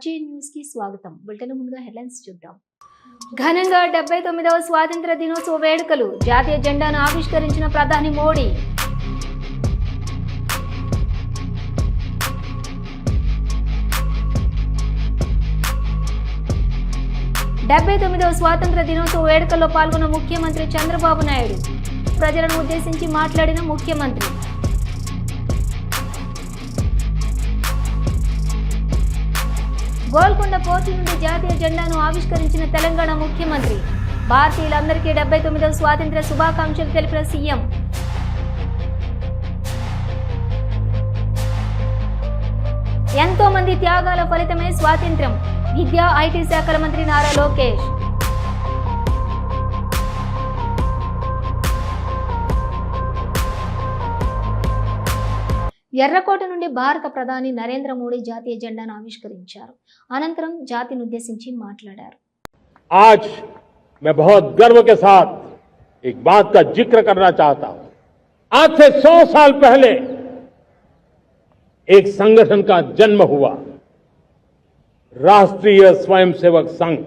RJ న్యూస్కి స్వాగతం. Bulletin ముందుగా హెడ్లైన్స్ చూద్దాం. ఘనంగా డెబ్బై తొమ్మిదవ స్వాతంత్ర దినోత్సవ వేడుకలు జాతీయ జెండాను ఆవిష్కరించిన ప్రధాని మోడీ. డెబ్బై తొమ్మిదవ స్వాతంత్ర దినోత్సవ వేడుకల్లో పాల్గొన్న ముఖ్యమంత్రి చంద్రబాబు నాయుడు. ప్రజలను ఉద్దేశించి మాట్లాడిన ముఖ్యమంత్రి. గోల్కొండ పోర్టు నుండి జాతీయ జెండాను ఆవిష్కరించిన తెలంగాణ ముఖ్యమంత్రి. భారతీయులందరికీ డెబ్బై తొమ్మిదవ స్వాతంత్ర శుభాకాంక్షలు తెలిపిన సీఎం. ఎంతో మంది త్యాగాల ఫలితమే స్వాతంత్ర్యం. విద్యా ఐటీ శాఖల మంత్రి నారా లోకేష్. ఎర్రకోట నుండి భారత ప్రధాని నరేంద్ర మోడీ జాతీయ జెండాను ఆవిష్కరించారు అనంతరం జాతిని ఉద్దేశించి మాట్లాడారు आज मैं बहुत गर्व के साथ एक बात का जिक्र करना चाहता हूं आज से सौ साल पहले एक संगठन का जन्म हुआ राष्ट्रीय स्वयंसेवक संघ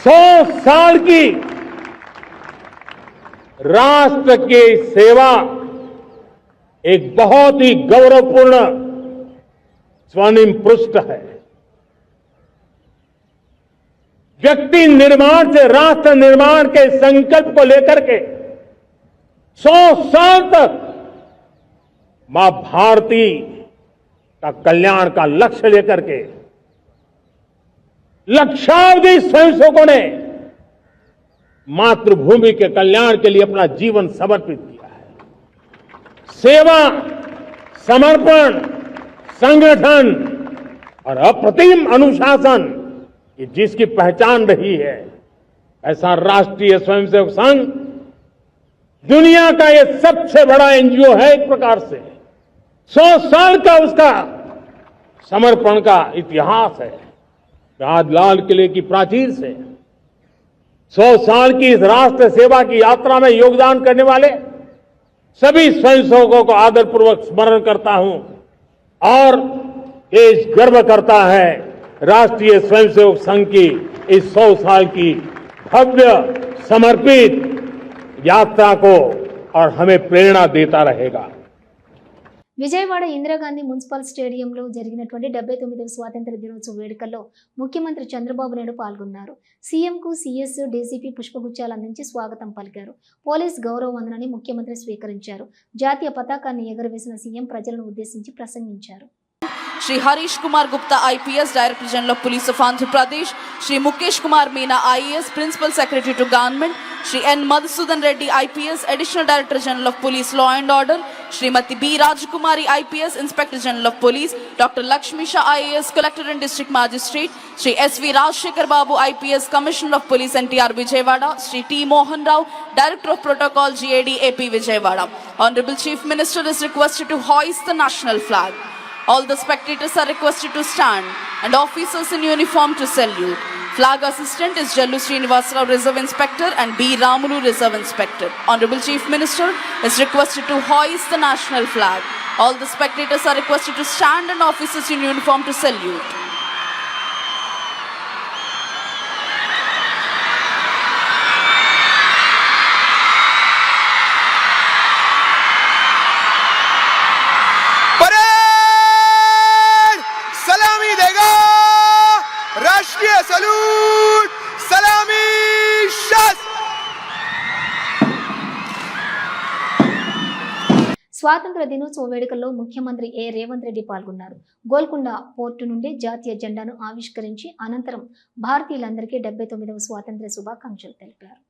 सौ साल की राष्ट्र की सेवा एक बहुत ही गौरवपूर्ण स्वर्णिम पृष्ठ है। व्यक्ति निर्माण से, राष्ट्र निर्माण के संकल्प को लेकर के सौ साल तक माँ भारती का कल्याण का लक्ष्य लेकर के लक्षावधि स्वयंसेवकों ने मातृभूमि के कल्याण के लिए अपना जीवन समर्पित किया। सेवा, समर्पण, संगठन और अप्रतिम अनुशासन ये जिसकी पहचान रही है। ऐसा राष्ट्रीय स्वयंसेवक संघ दुनिया का ये सबसे बड़ा एनजीओ है एक प्रकार से। सौ साल का उसका समर्पण का इतिहास है। आज लाल किले की प्राचीर से। सौ साल की इस राष्ट्र सेवा की यात्रा में योगदान करने वाले सभी स्वयंसेवकों को आदरपूर्वक स्मरण करता हूँ। और देश गर्व करता है, राष्ट्रीय स्वयंसेवक संघ की इस सौ साल की भव्य समर्पित यात्रा को और हमें प्रेरणा देता रहेगा। విజయవాడ ఇందిరాగాంధీ మున్సిపల్ స్టేడియంలో జరిగినటువంటి డెబ్బై తొమ్మిదవ స్వాతంత్ర దినోత్సవ వేడుకల్లో ముఖ్యమంత్రి చంద్రబాబు నాయుడు పాల్గొన్నారు. సీఎంకు సీఎస్ డీసీపీ పుష్పగుచ్చాలు అందించి స్వాగతం పలికారు. పోలీస్ గౌరవ వందనాన్ని ముఖ్యమంత్రి స్వీకరించారు. జాతీయ పతాకాన్ని ఎగురవేసిన సీఎం ప్రజలను ఉద్దేశించి ప్రసంగించారు. Shri Harish Kumar Gupta, IPS, Director General of Police of Andhra Pradesh, Shri Mukesh Kumar Meena, IAS, Principal Secretary to Government, Shri N. Madhusudan Reddy, IPS, Additional Director General of Police Law and Order, Srimati B. Rajkumari, IPS, Inspector General of Police, Dr. Lakshmi Shah, IAS, Collector and District Magistrate, Shri S. V. Rajshekhar Babu, IPS, Commissioner of Police, NTR Vijayawada, Shri T. Mohan Rao, Director of Protocol, GAD, AP Vijayawada. Honorable Chief Minister is requested to hoist the national flag. All the spectators are requested to stand and officers in uniform to salute. Flag assistant is Jallu Srinivasrao, Reserve Inspector, and B. Ramulu, Reserve Inspector. Honorable Chief Minister is requested to hoist the national flag. All the spectators are requested to stand and officers in uniform to salute. దినోత్సవ వేడుకల్లో ముఖ్యమంత్రి ఏ రేవంత్ రెడ్డి పాల్గొన్నారు. Golconda port నుండి జాతీయ జెండాను ఆవిష్కరించి అనంతరం భారతీయులందరికీ డెబ్బై తొమ్మిదవ స్వాతంత్ర శుభాకాంక్షలు తెలిపారు.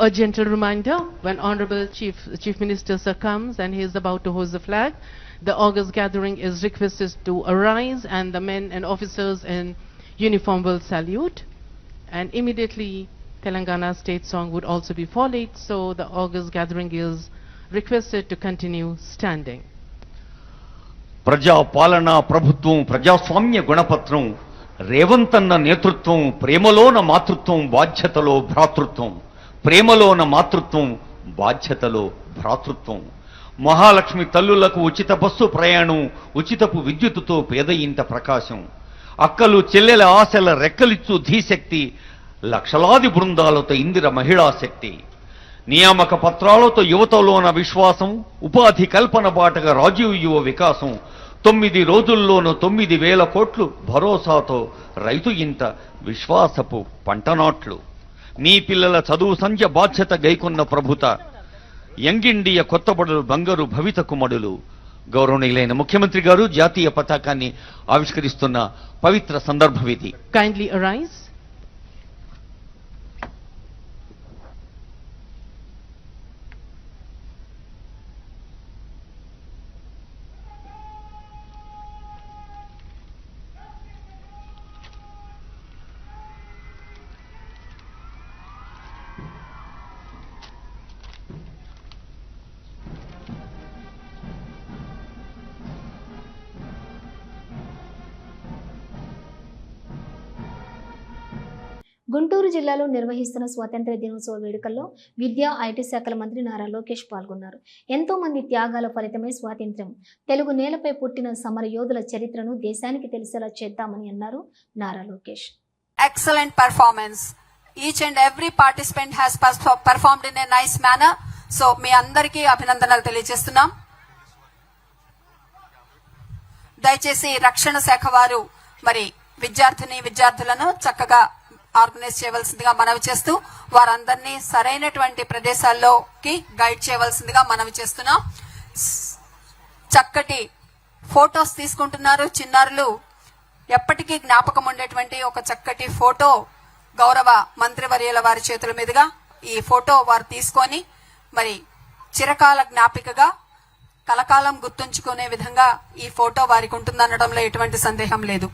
A gentle reminder, when Honorable Chief, Chief Minister Sir comes and he is about to hoist the flag, the August gathering is requested to arise and the men and officers in uniform will salute. And immediately Telangana state song would also be followed, so the August gathering is requested to continue standing. ప్రజా పాలన ప్రభుత్వం ప్రజాస్వామ్య గుణపత్రం రేవంతన్న నేతృత్వం ప్రేమలోన మాతృత్వం బాధ్యతలో భ్రాతృత్వం ప్రేమలోన మాతృత్వం బాధ్యతలో భ్రాతృత్వం మహాలక్ష్మి తల్లులకు ఉచిత బస్సు ప్రయాణం ఉచితపు విద్యుత్తుతో పేద ఇంట ప్రకాశం. అక్కలు చెల్లెల ఆశల రెక్కలిచ్చు ధీశక్తి లక్షలాది బృందాలతో ఇందిర మహిళా శక్తి. నియామక పత్రాలతో యువతలోన విశ్వాసం ఉపాధి కల్పన బాటగా రాజీవ్ యువ వికాసం. తొమ్మిది రోజుల్లోనూ తొమ్మిది వేల కోట్లు భరోసాతో రైతు ఇంత విశ్వాసపు పంటనాట్లు. నీ పిల్లల చదువు సంధ్య బాధ్యత గైకొన్న ప్రభుత. యంగ్ ఇండియా కొత్తబడులు బంగారు భవిత కుమడులు. గౌరవనీయులైన ముఖ్యమంత్రి గారు జాతీయ పతాకాన్ని ఆవిష్కరిస్తున్న పవిత్ర సందర్భం ఇది కైండ్లీ అరైజ్ గుంటూరు జిల్లాలో నిర్వహిస్తున్న స్వాతంత్ర దినోత్సవ వేడుకల్లో విద్యా ఐటీ శాఖల మంత్రి నారా లోకేష్ పాల్గొన్నారు. ఎంతో మంది త్యాగాల ఫలితమే స్వాతంత్ర్యం. తెలుగు నేలపై పుట్టిన సమర యోధుల చరిత్రను దేశానికి తెలిసేలా చేద్దామని అన్నారు Nara Lokesh. Excellent performance each and every participant has performed in a nice manner so మీ అందరికీ అభినందనలు తెలియజేస్తున్నాం. దయచేసి రక్షణ శాఖ వారు మరి విద్యార్థిని విద్యార్థులను చక్కగా ఆర్గనైజ్ చేయవలసిందిగా మనవి చేస్తూ వారందరినీ సరైనటువంటి ప్రదేశాల్లోకి గైడ్ చేయవలసిందిగా మనవి చేస్తున్నాం. చక్కటి ఫోటోస్ తీసుకుంటున్నారు. చిన్నారులు ఎప్పటికీ జ్ఞాపకం ఉండేటువంటి ఒక చక్కటి ఫోటో గౌరవ మంత్రివర్యుల వారి చేతుల మీదుగా ఈ ఫోటో వారు తీసుకొని మరి చిరకాల జ్ఞాపికగా కలకాలం గుర్తుంచుకునే విధంగా ఈ ఫోటో వారికి ఉంటుందనడంలో ఎటువంటి సందేహం లేదు.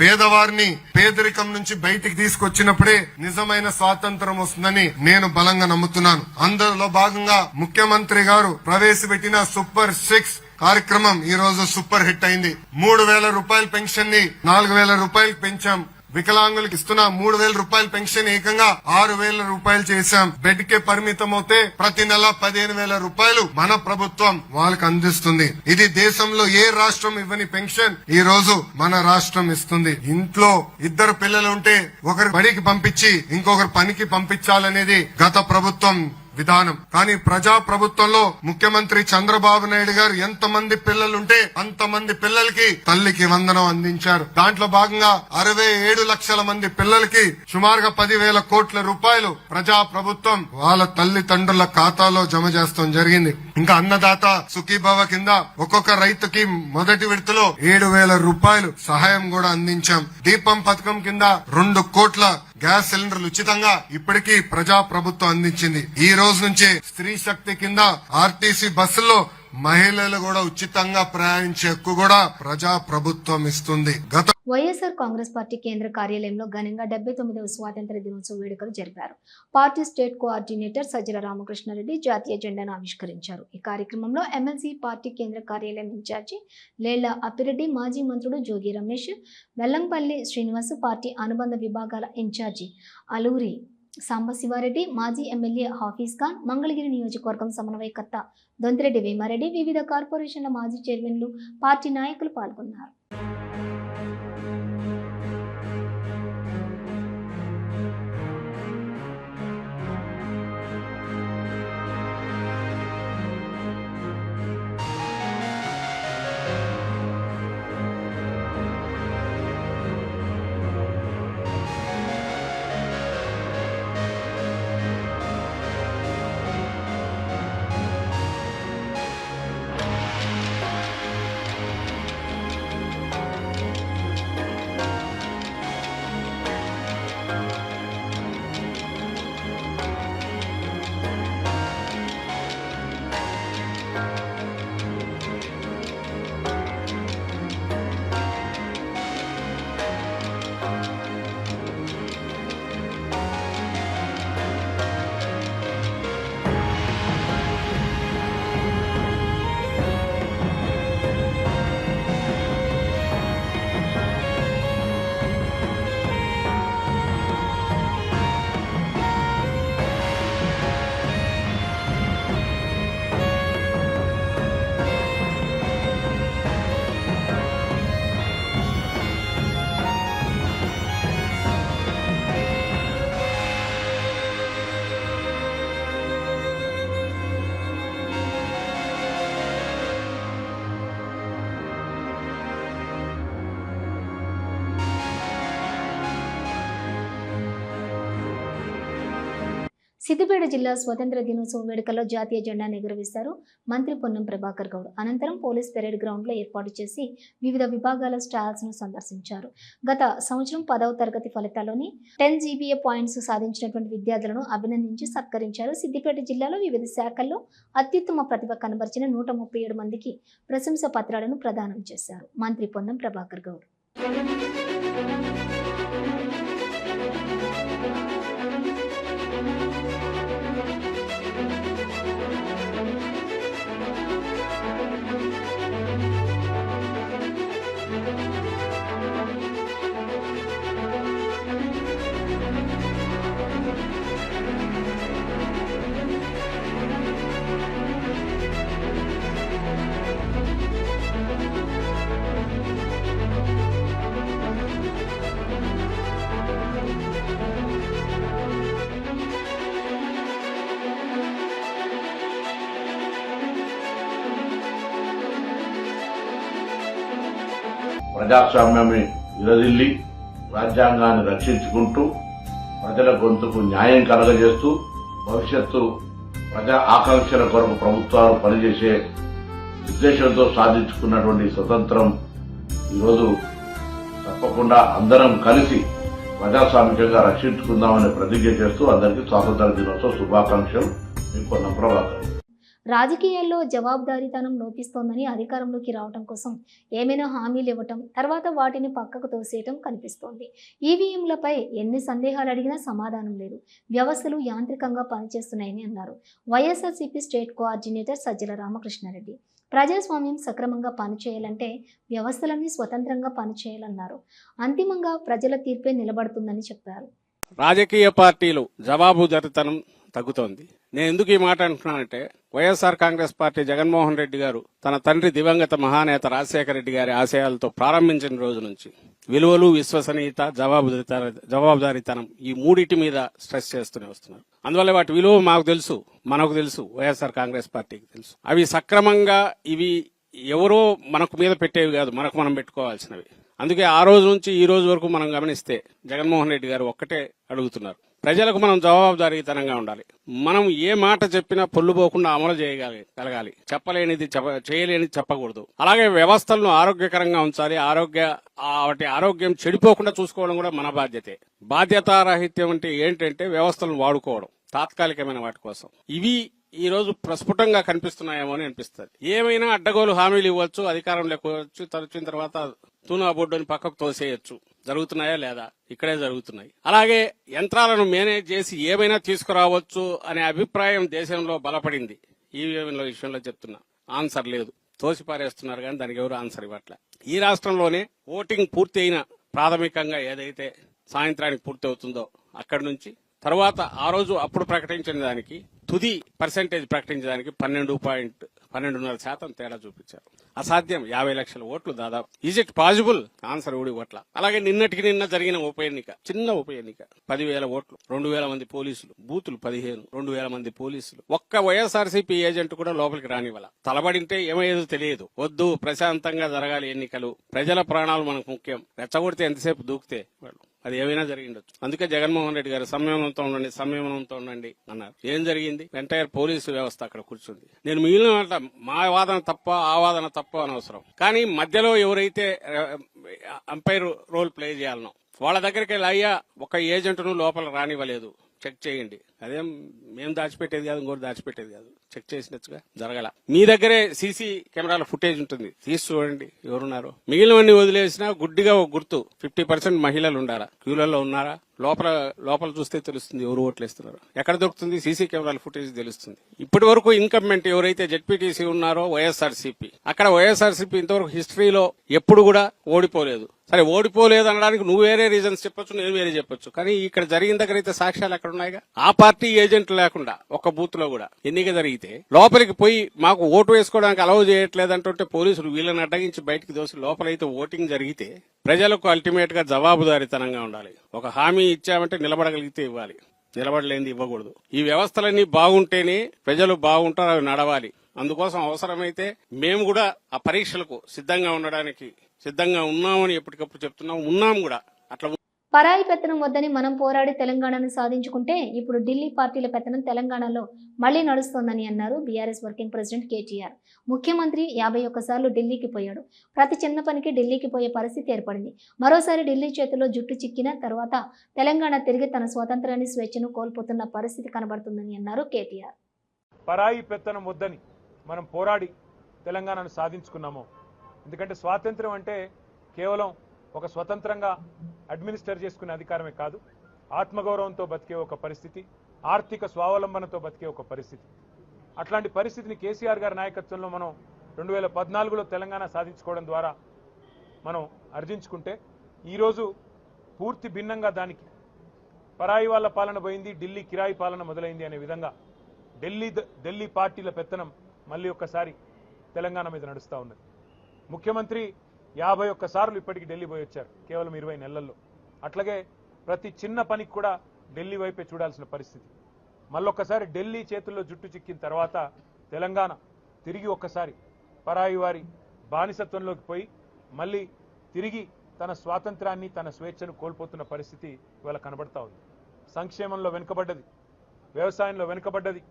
పేదవారిని పేదరికం నుంచి బయటికి తీసుకొచ్చినప్పుడే నిజమైన స్వాతంత్రం వస్తుందని నేను బలంగా నమ్ముతున్నాను. అందులో భాగంగా ముఖ్యమంత్రి గారు ప్రవేశపెట్టిన సూపర్ సిక్స్ కార్యక్రమం ఈ రోజు సూపర్ హిట్ అయింది. మూడు వేల రూపాయల పెన్షన్ని నాలుగు వేల రూపాయలు పెంచాం. వికలాంగులకు ఇస్తున్న. మూడు వేల రూపాయల పెన్షన్ ఏకంగా ఆరు వేల రూపాయలు చేశాం. బెడ్ కే పరిమితం అవుతే ప్రతి నెల పదిహేను వేల రూపాయలు మన ప్రభుత్వం వాళ్ళకి అందిస్తుంది. ఇది దేశంలో ఏ రాష్ట్రం ఇవ్వని పెన్షన్ ఈ రోజు మన రాష్ట్రం ఇస్తుంది. ఇంట్లో ఇద్దరు పిల్లలు ఉంటే ఒకరు బడికి పంపించి ఇంకొకరు పనికి పంపించాలనేది గత ప్రభుత్వం విధానం. కానీ ప్రజా ప్రభుత్వంలో ముఖ్యమంత్రి చంద్రబాబు నాయుడు గారు ఎంతమంది పిల్లలుంటే అంతమంది పిల్లలకి తల్లికి వందనం అందించారు. దాంట్లో భాగంగా అరవై ఏడు లక్షల మంది పిల్లలకి సుమారుగా పదివేల కోట్ల రూపాయలు ప్రజా ప్రభుత్వం వాళ్ళ తల్లిదండ్రుల ఖాతాలో జమ చేస్తాం జరిగింది. ఇంకా అన్నదాత సుఖీభవ కింద ఒక్కొక్క రైతుకి మొదటి విడతలో ఏడు వేల రూపాయలు సహాయం కూడా అందించాం. దీపం పథకం కింద రెండు కోట్ల గ్యాస్ సిలిండర్లు ఉచితంగా ఇప్పటికీ ప్రజా ప్రభుత్వం అందించింది. ఈ రోజు నుంచే స్త్రీ శక్తి కింద ఆర్టీసీ బస్సుల్లో మహిళలు కూడా ఉచితంగా ప్రయాణించే హక్కు కూడా ప్రజా ప్రభుత్వం ఇస్తుంది. గత వైఎస్ఆర్ కాంగ్రెస్ పార్టీ కేంద్ర కార్యాలయంలో ఘనంగా డెబ్బై తొమ్మిదవ స్వాతంత్ర దినోత్సవ వేడుకలు జరిపారు. Party state coordinator Sajjala Ramakrishnareddy జాతీయ జెండాను ఆవిష్కరించారు. ఈ కార్యక్రమంలో ఎమ్మెల్సీ పార్టీ కేంద్ర కార్యాలయం ఇన్ఛార్జి లేళ్ళ అప్పిరెడ్డి మాజీ మంత్రుడు జోగి రమేష్ వెల్లంపల్లి శ్రీనివాస్ పార్టీ అనుబంధ విభాగాల ఇన్ఛార్జి అలూరి సాంబశివారెడ్డి మాజీ ఎమ్మెల్యే హాఫీజ్ ఖాన్ మంగళగిరి నియోజకవర్గం సమన్వయకర్త దొంతిరెడ్డి వేమారెడ్డి వివిధ కార్పొరేషన్ల మాజీ చైర్మన్లు పార్టీ నాయకులు పాల్గొన్నారు. సిద్దిపేట జిల్లా స్వతంత్ర దినోత్సవ వేడుకల్లో జాతీయ జెండాను ఎగురవేశారు మంత్రి పొన్నం ప్రభాకర్ గౌడ్. అనంతరం పోలీస్ పెరేడ్ గ్రౌండ్లో ఏర్పాటు చేసి వివిధ విభాగాల స్టాల్స్ను సందర్శించారు. గత సంవత్సరం పదవ తరగతి ఫలితాల్లోని టెన్ జీబీఏ పాయింట్స్ సాధించినటువంటి విద్యార్థులను అభినందించి సత్కరించారు. సిద్దిపేట జిల్లాలో వివిధ శాఖల్లో అత్యుత్తమ ప్రతిభ కనబరిచిన నూట ముప్పై ఏడు మందికి ప్రశంస పత్రాలను ప్రదానం చేశారు మంత్రి పొన్నం ప్రభాకర్ గౌడ్. ప్రజాస్వామ్యాన్ని విరదిల్లి రాజ్యాంగాన్ని రక్షించుకుంటూ ప్రజల గొంతుకు న్యాయం కలగజేస్తూ భవిష్యత్తు ప్రజా ఆకాంక్షల కొరకు ప్రభుత్వాలు పనిచేసే ఉద్దేశంతో సాధించుకున్నటువంటి స్వతంత్రం ఈరోజు తప్పకుండా అందరం కలిసి ప్రజాస్వామికంగా రక్షించుకుందామని ప్రతిజ్ఞ చేస్తూ అందరికీ స్వాతంత్ర దినోత్సవ శుభాకాంక్షలు. మీకు కొన్న ప్రభాకర్. రాజకీయాల్లో జవాబుదారీతనం లోపిస్తోందని అధికారంలోకి రావటం కోసం ఏమైనా హామీలు ఇవ్వటం తర్వాత వాటిని పక్కకు తోసేయటం కనిపిస్తోంది. ఈవీఎంలపై ఎన్ని సందేహాలు అడిగినా సమాధానం లేదు. వ్యవస్థలు యాంత్రికంగా పనిచేస్తున్నాయని అన్నారు. YSRCP state coordinator Sajjala Ramakrishnareddy. ప్రజాస్వామ్యం సక్రమంగా పనిచేయాలంటే వ్యవస్థలన్నీ స్వతంత్రంగా పనిచేయాలన్నారు. అంతిమంగా ప్రజల తీర్పే నిలబడుతుందని చెప్పారు. రాజకీయ పార్టీలు జవాబుదారితనం తగ్గుతోంది. నేను ఎందుకు ఈ మాట అంటున్నానంటే YSR Congress party Jaganmohan Reddy గారు తన తండ్రి దివంగత మహానేత రాజశేఖర రెడ్డి గారి ఆశయాలతో ప్రారంభించిన రోజు నుంచి విలువలు విశ్వసనీయత జవాబుదారిత జవాబుదారీతనం ఈ మూడిటి మీద స్ట్రెస్ చేస్తూనే వస్తున్నారు. అందువల్ల వాటి విలువ మాకు తెలుసు మనకు తెలుసు వైఎస్ఆర్ కాంగ్రెస్ పార్టీకి తెలుసు. అవి సక్రమంగా ఇవి ఎవరో మనకు మీద పెట్టేవి కాదు మనకు మనం పెట్టుకోవాల్సినవి. అందుకే ఆ రోజు నుంచి ఈ రోజు వరకు మనం గమనిస్తే జగన్మోహన్ రెడ్డి గారు ఒక్కటే అడుగుతున్నారు. ప్రజలకు మనం జవాబుదారీతనంగా ఉండాలి. మనం ఏ మాట చెప్పినా పొల్లుపోకుండా అమలు చేయగలి కలగాలి. చెప్పలేనిది చెప్ప చేయలేనిది చెప్పకూడదు. అలాగే వ్యవస్థలను ఆరోగ్యకరంగా ఉంచాలి. ఆరోగ్య వాటి ఆరోగ్యం చెడిపోకుండా చూసుకోవడం కూడా మన బాధ్యతే. బాధ్యతారాహిత్యం అంటే ఏంటంటే వ్యవస్థలను వాడుకోవడం తాత్కాలికమైన వాటి కోసం. ఇవి ఈ రోజు ప్రస్ఫుటంగా కనిపిస్తున్నాయేమో అని అనిపిస్తుంది. ఏమైనా అడ్డగోలు హామీలు ఇవ్వచ్చు అధికారం లేకపోవచ్చు తరచిన తర్వాత తూనా బోర్డుని పక్కకు తోసేయచ్చు. జరుగుతున్నాయా లేదా? ఇక్కడే జరుగుతున్నాయి. అలాగే యంత్రాలను మేనేజ్ చేసి ఏమైనా తీసుకురావచ్చు అనే అభిప్రాయం దేశంలో బలపడింది. ఈవీఎంల విషయంలో చెప్తున్నా. ఆన్సర్ లేదు. తోసి పారేస్తున్నారు కానీ దానికి ఎవరు ఆన్సర్ ఇవ్వట్లే. ఈ రాష్ట్రంలోనే ఓటింగ్ పూర్తి అయిన ప్రాథమికంగా ఏదైతే సాయంత్రానికి పూర్తి అవుతుందో అక్కడి నుంచి తర్వాత ఆ రోజు అప్పుడు ప్రకటించిన దానికి తుది పర్సెంటేజ్ ప్రకటించడానికి పన్నెండు పాయింట్ పన్నెండున్నర శాతం తేడా చూపించారు. అసాధ్యం. యాభై లక్షల ఓట్లు దాదాపు. ఈజ్ ఇట్ పాసిబుల్ ఆన్సర్ ఊడి ఓట్ల అలాగే నిన్నటికి నిన్న జరిగిన ఉప ఎన్నిక చిన్న ఉప ఎన్నిక. పదివేల ఓట్లు రెండు వేల మంది పోలీసులు. బూతులు పదిహేను రెండు వేల మంది పోలీసులు. ఒక్క వైఎస్ఆర్సీపీ ఏజెంట్ కూడా లోపలికి రానివ్వాల. తలబడింటే ఏమయ్యేదో తెలియదు. వద్దు ప్రశాంతంగా జరగాలి ఎన్నికలు. ప్రజల ప్రాణాలు మనకు ముఖ్యం. రెచ్చగొడితే ఎంతసేపు దూకితే వాళ్ళు. అది ఏమైనా జరిగిండొచ్చు అందుకే జగన్మోహన్ రెడ్డి గారు సంయమనంతో ఉండండి సంయమనంతో ఉండండి అన్నారు. ఏం జరిగింది? ఎంటైర్ పోలీసు వ్యవస్థ అక్కడ కూర్చుంది. నేను మిగిలిన మా వాదన తప్ప ఆ వాదన తప్ప అనవసరం. కానీ మధ్యలో ఎవరైతే అంపైర్ రోల్ ప్లే చేయాలనో వాళ్ళ దగ్గరికి వెళ్ళి అయ్యా ఒక ఏజెంట్ను లోపల రానివ్వలేదు. చెక్ చేయండి. అదేం మేము దాచిపెట్టేది కాదు ఇంకోటి దాచిపెట్టేది కాదు. చెక్ చేసినట్టుగా జరగల. మీ దగ్గరే సీసీ కెమెరాల ఫుటేజ్ ఉంటుంది. తీసి చూడండి ఎవరున్నారు. మిగిలినవన్నీ వదిలేసినా గుడ్డిగా ఒక గుర్తు. ఫిఫ్టీ పర్సెంట్ మహిళలు ఉండారా క్యూలలో ఉన్నారా? లోపల లోపల చూస్తే తెలుస్తుంది ఎవరు ఓట్లు వేస్తున్నారు. ఎక్కడ దొరుకుతుంది? సీసీ కెమెరాల ఫుటేజ్ తెలుస్తుంది. ఇప్పటి వరకు ఇన్కంప్మెంట్ ఎవరైతే జెడ్పీటీసీ ఉన్నారో వైఎస్ఆర్సీపీ. అక్కడ వైఎస్ఆర్సీపీ ఇంతవరకు హిస్టరీలో ఎప్పుడు కూడా ఓడిపోలేదు. సరే ఓడిపోలేదు అనడానికి నువ్వు వేరే రీజన్స్ చెప్పొచ్చు నేను వేరే చెప్పొచ్చు. కానీ ఇక్కడ జరిగిన దగ్గర అయితే సాక్ష్యాలు ఎక్కడ ఉన్నాయిగా? ఆ పార్టీ ఏజెంట్ లేకుండా ఒక బూత్లో కూడా ఎన్నిక జరిగితే లోపలికి పోయి మాకు ఓటు వేసుకోవడానికి అలౌ చేయట్లేదంటుంటే పోలీసులు వీళ్ళని అడ్డగించి బయటికి దోసి లోపలైతే ఓటింగ్ జరిగితే ప్రజలకు అల్టిమేట్గా జవాబుదారితనంగా ఉండాలి. ఒక హామీ ఇచ్చామంటే నిలబడగలిగితే ఇవ్వాలి. నిలబడలేనిది ఇవ్వకూడదు. ఈ వ్యవస్థలన్నీ బాగుంటేనే ప్రజలు బాగుంటారు అవి నడవాలి. అందుకోసం అవసరమైతే మేము కూడా ఆ పరీక్షలకు సిద్ధంగా ఉండడానికి సిద్ధంగా ఉన్నామని ఎప్పటికప్పుడు చెప్తున్నాం. ఉన్నాం కూడా. అట్లా పరాయి పెత్తనం వద్దని మనం పోరాడి తెలంగాణను సాధించుకుంటే ఇప్పుడు ఢిల్లీ పార్టీల పెత్తనం తెలంగాణలో మళ్ళీ నడుస్తోందని అన్నారు బీఆర్ఎస్ వర్కింగ్ ప్రెసిడెంట్ కేటీఆర్. ముఖ్యమంత్రి యాభై ఒక్కసార్లు ఢిల్లీకి పోయాడు. ప్రతి చిన్న పనికి ఢిల్లీకి పోయే పరిస్థితి ఏర్పడింది. మరోసారి ఢిల్లీ చేతుల్లో జుట్టు చిక్కిన తర్వాత తెలంగాణ తిరిగి తన స్వాతంత్రాన్ని స్వేచ్ఛను కోల్పోతున్న పరిస్థితి కనబడుతుందని అన్నారు కేటీఆర్. పరాయి పెత్తనం వద్దని మనం పోరాడి తెలంగాణను సాధించుకున్నాము. ఎందుకంటే స్వాతంత్రం అంటే కేవలం ఒక స్వతంత్రంగా అడ్మినిస్టర్ చేసుకునే అధికారమే కాదు ఆత్మగౌరవంతో బతికే ఒక పరిస్థితి ఆర్థిక స్వావలంబనతో బతికే ఒక పరిస్థితి. అట్లాంటి పరిస్థితిని కేసీఆర్ గారి నాయకత్వంలో మనం రెండు వేల పద్నాలుగులో తెలంగాణ సాధించుకోవడం ద్వారా మనం అర్జించుకుంటే ఈరోజు పూర్తి భిన్నంగా దానికి పరాయి వాళ్ళ పాలన పోయింది ఢిల్లీ కిరాయి పాలన మొదలైంది అనే విధంగా ఢిల్లీ ద- ఢిల్లీ పార్టీల పెత్తనం మళ్ళీ ఒక్కసారి తెలంగాణ మీద నడుస్తూ ఉన్నది. ముఖ్యమంత్రి యాభై ఒక్కసార్లు ఇప్పటికి ఢిల్లీ పోయి వచ్చారు కేవలం ఇరవై నెలల్లో. అట్లాగే ప్రతి చిన్న పనికి కూడా ఢిల్లీ వైపే చూడాల్సిన పరిస్థితి. మళ్ళొక్కసారి ఢిల్లీ చేతుల్లో జుట్టు చిక్కిన తర్వాత తెలంగాణ తిరిగి ఒక్కసారి పరాయి వారి బానిసత్వంలోకి పోయి మళ్ళీ తిరిగి తన స్వాతంత్రాన్ని తన స్వేచ్ఛను కోల్పోతున్న పరిస్థితి ఇవాళ కనబడతా ఉంది. సంక్షేమంలో వెనుకబడ్డది వ్యవసాయంలో వెనుకబడ్డది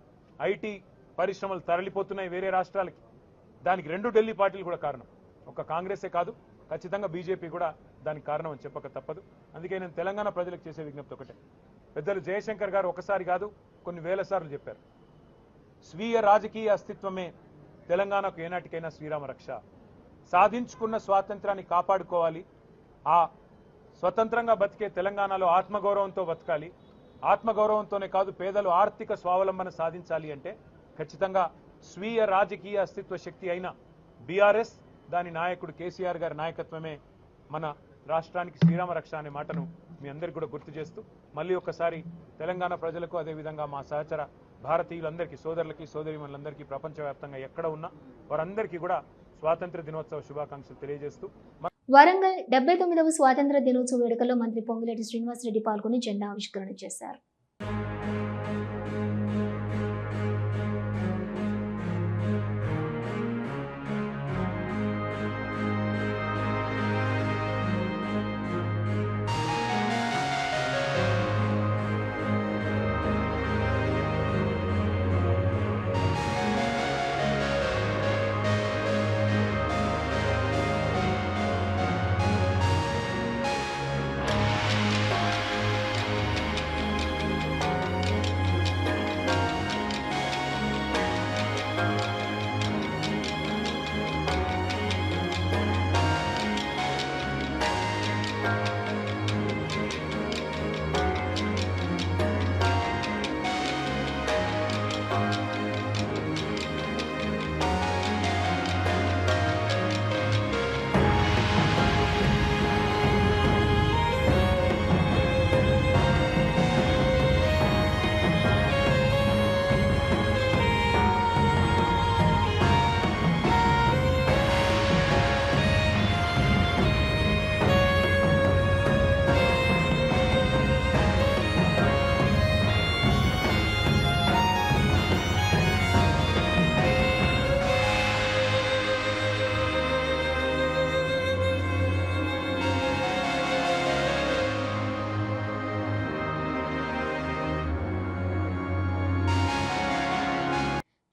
ఐటీ పరిశ్రమలు తరలిపోతున్నాయి వేరే రాష్ట్రాలకి. దానికి రెండు ఢిల్లీ పార్టీలు కూడా కారణం. ఒక కాంగ్రెసే కాదు ఖచ్చితంగా బీజేపీ కూడా దానికి కారణం అని చెప్పక తప్పదు. అందుకే నేను తెలంగాణ ప్రజలకు చేసే విజ్ఞప్తి ఒకటే. పెద్దలు జయశంకర్ గారు ఒకసారి కాదు కొన్ని వేల సార్లు చెప్పారు. స్వీయ రాజకీయ అస్తిత్వమే తెలంగాణకు ఏనాటికైనా శ్రీరామ రక్ష. సాధించుకున్న స్వాతంత్రాన్ని కాపాడుకోవాలి. ఆ స్వతంత్రంగా బతికే తెలంగాణలో ఆత్మగౌరవంతో బతకాలి. ఆత్మగౌరవంతోనే కాదు పేదలు ఆర్థిక స్వావలంబన సాధించాలి అంటే ఖచ్చితంగా స్వీయ రాజకీయ అస్తిత్వ శక్తి అయిన బీఆర్ఎస్ దాని నాయకుడు కేసీఆర్ గారి నాయకత్వమే మన రాష్ట్రానికి శ్రీరామ రక్ష అనే మాటను మీ అందరికీ కూడా గుర్తు చేస్తూ మళ్ళీ ఒకసారి తెలంగాణ ప్రజలకు అదేవిధంగా మా సహచర భారతీయులందరికీ సోదరులకి సోదరిమణులందరికీ ప్రపంచవ్యాప్తంగా ఎక్కడ ఉన్నా వారందరికీ కూడా స్వాతంత్ర దినోత్సవ శుభాకాంక్షలు తెలియజేస్తూ వరంగల్ డెబ్బై తొమ్మిదవ స్వాతంత్ర దినోత్సవ వేడుకల్లో మంత్రి పొంగులేటి శ్రీనివాసరెడ్డి పాల్గొని జెండా ఆవిష్కరణ చేశారు.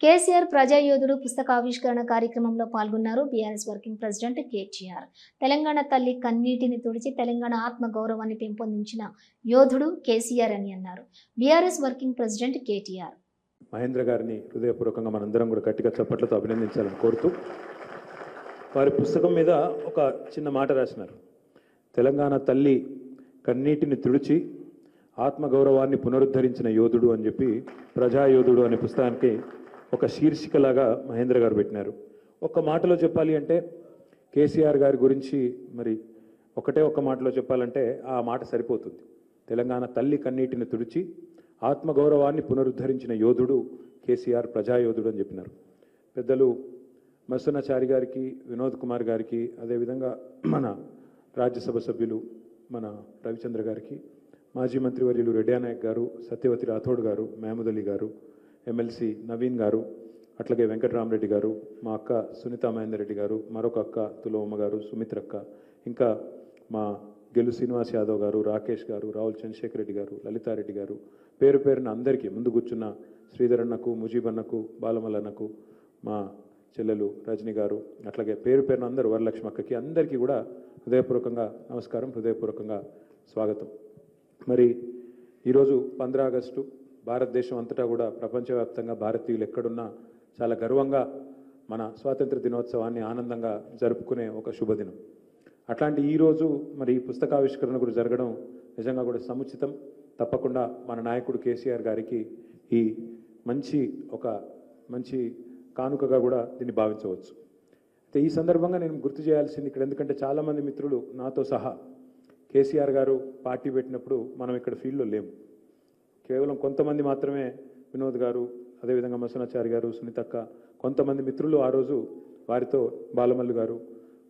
కేసీఆర్ ప్రజాయోధుడు పుస్తకావిష్కరణ కార్యక్రమంలో పాల్గొన్నారు BRS working president KTR. Telangana తల్లి కన్నీటిని తుడిచి తెలంగాణ ఆత్మ గౌరవాన్ని పెంపొందించిన యోధుడు కేసీఆర్ అని అన్నారు. BRS working president KTR. Mahendra గారిని హృదయపూర్వకంగా మనందరం కూడా గట్టిగా చప్పట్లతో అభినందించాలని కోరుతూ వారి పుస్తకం మీద ఒక చిన్న మాట రాసినారు. తెలంగాణ తల్లి కన్నీటిని తుడిచి ఆత్మగౌరవాన్ని పునరుద్ధరించిన యోధుడు అని చెప్పి ప్రజాయోధుడు అనే పుస్తకానికి ఒక శీర్షికలాగా మహేంద్ర గారు పెట్టినారు. ఒక మాటలో చెప్పాలి అంటే కేసీఆర్ గారి గురించి మరి ఒకటే ఒక మాటలో చెప్పాలంటే ఆ మాట సరిపోతుంది. తెలంగాణ తల్లి కన్నీటిని తుడిచి ఆత్మగౌరవాన్ని పునరుద్ధరించిన యోధుడు కేసీఆర్ ప్రజాయోధుడు అని చెప్పినారు. పెద్దలు మత్స్యనాచారి గారికి వినోద్ కుమార్ గారికి అదేవిధంగా మన రాజ్యసభ సభ్యులు మన రవిచంద్ర గారికి మాజీ మంత్రివర్యులు రెడ్డి నాయక్ గారు సత్యవతి రాథోడ్ గారు మహమూద్ అలీ గారు ఎమ్మెల్సీ నవీన్ గారు అట్లాగే వెంకటరామరెడ్డి గారు మా అక్క సునీత మహేందర్ రెడ్డి గారు మరొక అక్క తులవమ్మ గారు సుమిత్రక్క ఇంకా మా గెలు శ్రీనివాస్ యాదవ్ గారు రాకేష్ గారు రాహుల్ చంద్రశేఖర్ రెడ్డి గారు లలితారెడ్డి గారు. పేరు పేరున అందరికీ ముందు కూర్చున్న శ్రీధరన్నకు ముజీబన్నకు బాలమల్లన్నకు మా చెల్లెలు రజని గారు అట్లాగే పేరు పేరున అందరూ వరలక్ష్మి అక్కకి అందరికీ కూడా హృదయపూర్వకంగా నమస్కారం హృదయపూర్వకంగా స్వాగతం. మరి ఈరోజు పంద్రా ఆగస్టు భారతదేశం అంతటా కూడా ప్రపంచవ్యాప్తంగా భారతీయులు ఎక్కడున్నా చాలా గర్వంగా మన స్వాతంత్ర దినోత్సవాన్ని ఆనందంగా జరుపుకునే ఒక శుభదినం. అట్లాంటి ఈ రోజు మరి ఈ పుస్తకావిష్కరణ కూడా జరగడం నిజంగా కూడా సముచితం. తప్పకుండా మన నాయకుడు కేసీఆర్ గారికి ఈ మంచి ఒక మంచి కానుకగా కూడా దీన్ని భావించవచ్చు. అయితే ఈ సందర్భంగా నేను గుర్తు చేయాల్సింది ఇక్కడ ఎందుకంటే చాలామంది మిత్రులు నాతో సహా కేసీఆర్ గారు పార్టీ పెట్టినప్పుడు మనం ఇక్కడ ఫీల్డ్లో లేము. కేవలం కొంతమంది మాత్రమే వినోద్ గారు అదేవిధంగా మసనాచారి గారు సునీతక్క కొంతమంది మిత్రులు ఆ రోజు వారితో బాలమల్లు గారు.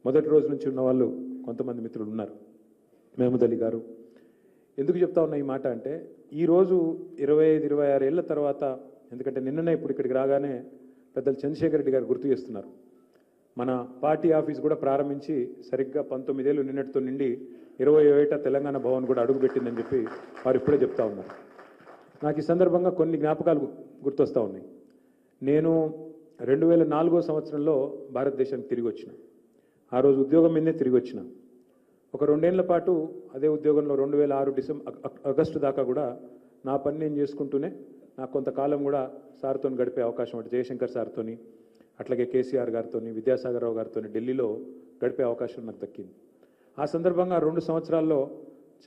మొదటి రోజు నుంచి ఉన్న వాళ్ళు కొంతమంది మిత్రులు ఉన్నారు. మహమూద్ అలీ గారు. ఎందుకు చెప్తా ఉన్నా ఈ మాట అంటే ఈరోజు ఇరవై ఐదు ఇరవై ఆరు ఏళ్ళ తర్వాత ఎందుకంటే నిన్ననే ఇప్పుడు ఇక్కడికి రాగానే పెద్దలు చంద్రశేఖర్ రెడ్డి గారు గుర్తు చేస్తున్నారు. మన పార్టీ ఆఫీస్ కూడా ప్రారంభించి సరిగ్గా పంతొమ్మిదేళ్ళు నిన్నటితో నిండి ఇరవై ఏట తెలంగాణ భవన్ కూడా అడుగుపెట్టిందని చెప్పి వారు ఇప్పుడే చెప్తా ఉన్నారు. నాకు ఈ సందర్భంగా కొన్ని జ్ఞాపకాలు గుర్తొస్తూ ఉన్నాయి. నేను రెండు వేల నాలుగో సంవత్సరంలో భారతదేశానికి తిరిగి వచ్చిన. ఆ రోజు ఉద్యోగం మీదే తిరిగి వచ్చిన. ఒక రెండేళ్ళ పాటు అదే ఉద్యోగంలో రెండు వేల ఆరు డిసెంబర్ ఆగస్టు దాకా కూడా నా పని నేను చేసుకుంటూనే నాకు కొంతకాలం కూడా సార్తో గడిపే అవకాశం అంటే జయశంకర్ సార్తోని అట్లాగే కేసీఆర్ గారితోని విద్యాసాగర్ రావు గారితో ఢిల్లీలో గడిపే అవకాశం నాకు దక్కింది. ఆ సందర్భంగా రెండు సంవత్సరాల్లో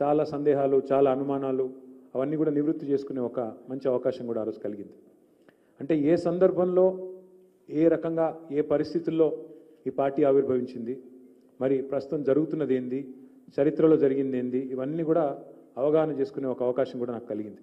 చాలా సందేహాలు చాలా అనుమానాలు అవన్నీ కూడా నివృత్తి చేసుకునే ఒక మంచి అవకాశం కూడా ఆ రోజు కలిగింది. అంటే ఏ సందర్భంలో ఏ రకంగా ఏ పరిస్థితుల్లో ఈ పార్టీ ఆవిర్భవించింది? మరి ప్రస్తుతం జరుగుతున్నది ఏంది? చరిత్రలో జరిగింది ఏంది? ఇవన్నీ కూడా అవగాహన చేసుకునే ఒక అవకాశం కూడా నాకు కలిగింది.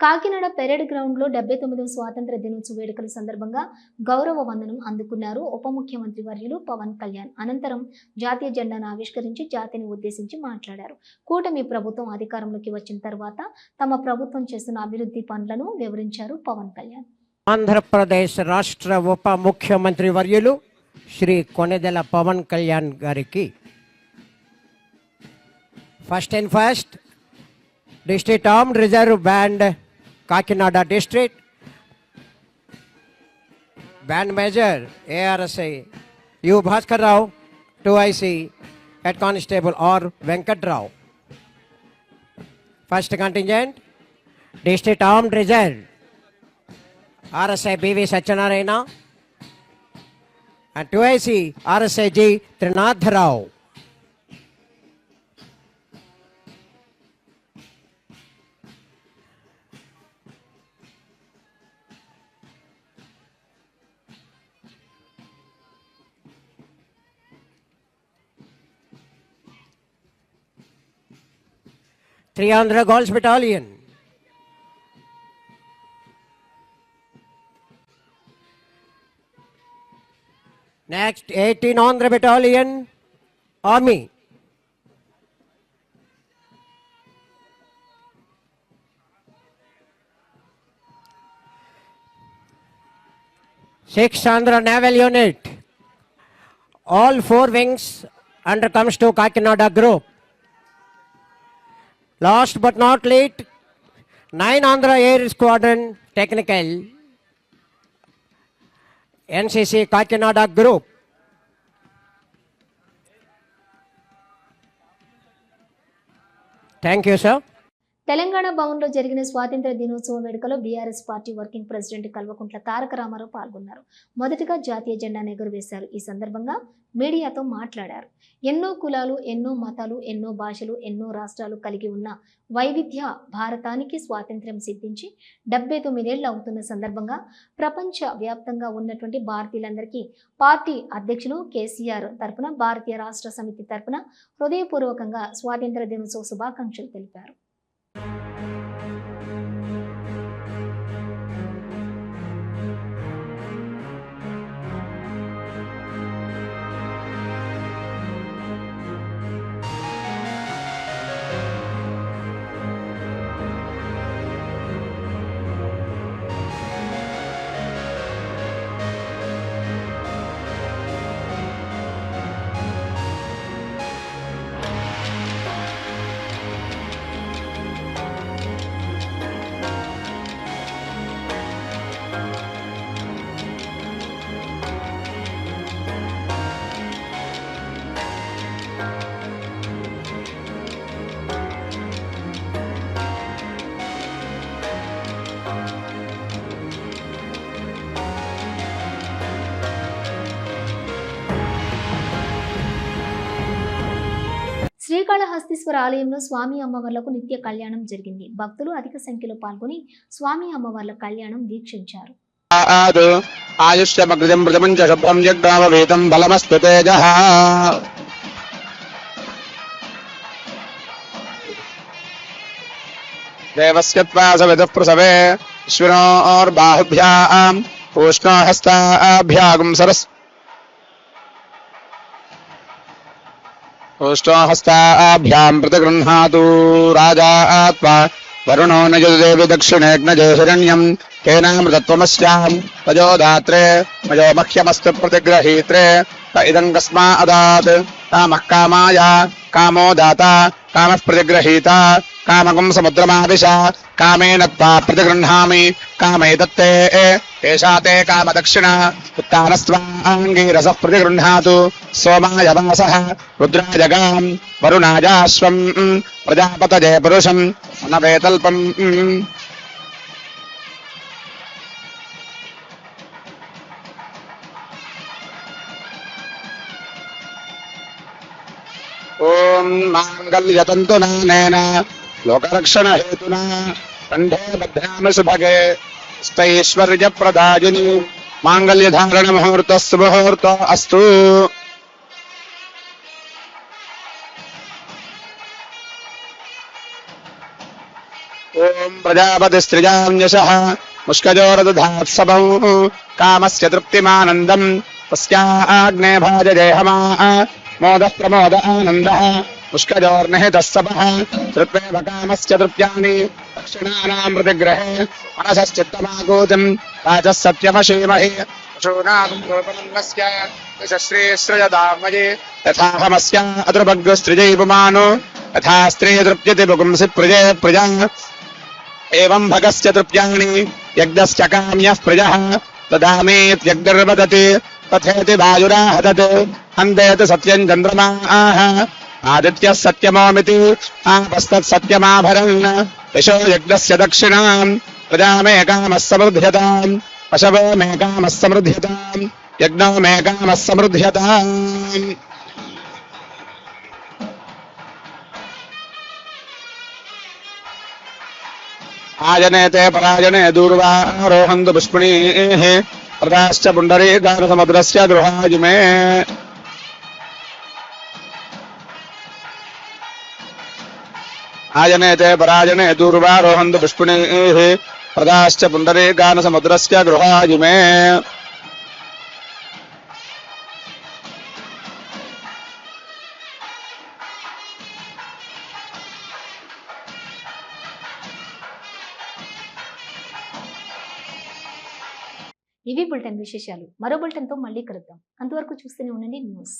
కాకినాడ పెరేడ్ గ్రౌండ్లో డెబ్బై తొమ్మిదవ స్వాతంత్ర దినోత్సవ వేడుకల సందర్భంగా గౌరవ వందనం అందుకున్నారు ఉప ముఖ్యమంత్రి వర్యులు పవన్ కళ్యాణ్. అనంతరం జాతీయ జెండాను ఆవిష్కరించి జాతిని ఉద్దేశించి మాట్లాడారు. కూటమి ప్రభుత్వం అధికారంలోకి వచ్చిన తర్వాత తమ ప్రభుత్వం చేస్తున్న అభివృద్ధి పనులను వివరించారు పవన్ కళ్యాణ్. ఆంధ్రప్రదేశ్ రాష్ట్ర ఉప ముఖ్యమంత్రి వర్యులు శ్రీ కొనెదెల పవన్ కళ్యాణ్ గారికి. First and first District arm reserve band Kakinada district band major ARSI U Bhaskar Rao two IC head constable R Venkatrao first contingent district arm reserve RSI BV Satyanarayana and 2IC RSI G Trinath Rao. Three Andhra Girls Battalion. Next, 18 Andhra Battalion, Army. Six Andhra Naval Unit. All four wings under comes to Kakinada Group. Last but not least, nine Andhra Air Squadron Technical. NCC Kakinada Group. Thank you, sir. Telangana భవన్లో జరిగిన స్వాతంత్ర దినోత్సవ వేడుకలో BRS party working president Kalvakuntla Taraka Ramarao పాల్గొన్నారు. మొదటగా జాతీయ జెండాను ఎగురవేశారు. ఈ సందర్భంగా మీడియాతో మాట్లాడారు. ఎన్నో కులాలు ఎన్నో మతాలు ఎన్నో భాషలు ఎన్నో రాష్ట్రాలు కలిగి ఉన్న వైవిధ్య భారతానికి స్వాతంత్ర్యం సిద్ధించి డెబ్బై తొమ్మిదేళ్ళు అవుతున్న సందర్భంగా ప్రపంచ వ్యాప్తంగా ఉన్నటువంటి భారతీయులందరికీ పార్టీ అధ్యక్షులు కేసీఆర్ తరపున భారతీయ రాష్ట్ర సమితి తరపున హృదయపూర్వకంగా స్వాతంత్ర దినోత్సవ శుభాకాంక్షలు తెలిపారు. శ్రీకాళహస్తీశ్వర ఆలయంలో స్వామి అమ్మవార్లకు నిత్య కళ్యాణం జరిగింది. భక్తులు అధిక సంఖ్యలో పాల్గొని స్వామి అమ్మవార్ల కళ్యాణం వీక్షించారు. ఆయుష్యమృతం మృతమం శుభ్రం జగ్రామవేదం బలమస్తు తేజ. దేవస్య ప్రసవే విశ్వనోర్బాహుభ్యాం ఊష్ణోహస్తాభ్యాగుం సరస్ ऊष्णोहस्ताभ्यां प्रतिगृह्णातु राजा त्वा वरुणो न यजुदेवि दक्षिणेऽग्नजे हिरण्यम् केनामृतत्वमस्याम् तजो दात्रे मयो मह्यमस्तु प्रतिग्रहीत्रे, त इदम् अदात् कामः कामाय, कामो दाता, कामः प्रतिग्रहीता कामकम् समुद्रमाविश कामेन त्वा प्रतिगृह्णामि कामे दत्ते एषा ते कामदक्षिणा उत्तानस्त्वाङ्गीरसः प्रतिगृह्णातु सोमाय वासः रुद्राजगाम्, वरुणाजाश्वम् प्रजापतजे पुरुषम् अनवेतल्पम् ॐ माङ्गल्यतन्तुनानेन, लोकरक्षणहेतुना, कण्ठे बध्नामि सुभगे। स्थैश्वर्यप्रदायिनि माङ्गल्यधारणमुहूर्तस्तु मुहूर्त अस्तु। ॐ प्रजापतिस्त्रिजान्यशः मुष्कजोरदधात्सभौ कामस्य तृप्तिमानन्दम् तस्याग्ने भाजजेहमा मोदः प्रमोद आनन्दः। मुष्कजोर्निहितः सपः तृप्तेव कामस्य तृप्त्यानि दक्षिणानाम् प्रतिग्रहे मनसश्चित्तमाकूतिम् राजः सत्यमशीमहि यथाहमस्य अतृभग्स्त्रिजै पुमानो यथा प्रजे प्रजा। एवम् भगस्य तृप्याणि यज्ञश्च काम्यः प्रजः तथेति सत्यम् चन्द्रमाः आदित्यः सत्यमोमिति। आपस्तत् सत्यमाभरन्। यशो यज्ञस्य दक्षिणाम्। प्रजामेकामः समृध्यताम्। पशवो मेकामः समृध्यताम्। यज्ञो मेकामः समृध्यताम्। आजने ते पराजने दूर्वारोहन्तु पुष्पिणीः। प्रदाश्च पुण्डरीकारसमुद्रस्य गृहाजुमे आजने ते पराजने दूर्वारोहन्तु पुष्पिणीः प्रदाश्च पुण्डरीकारसमुद्रस्य गृहाजुमे ఇవి బులెటిన్ విశేషాలు మరో బులెటిన్తో మళ్ళీ కలుద్దాం అంతవరకు చూస్తూనే ఉండండి న్యూస్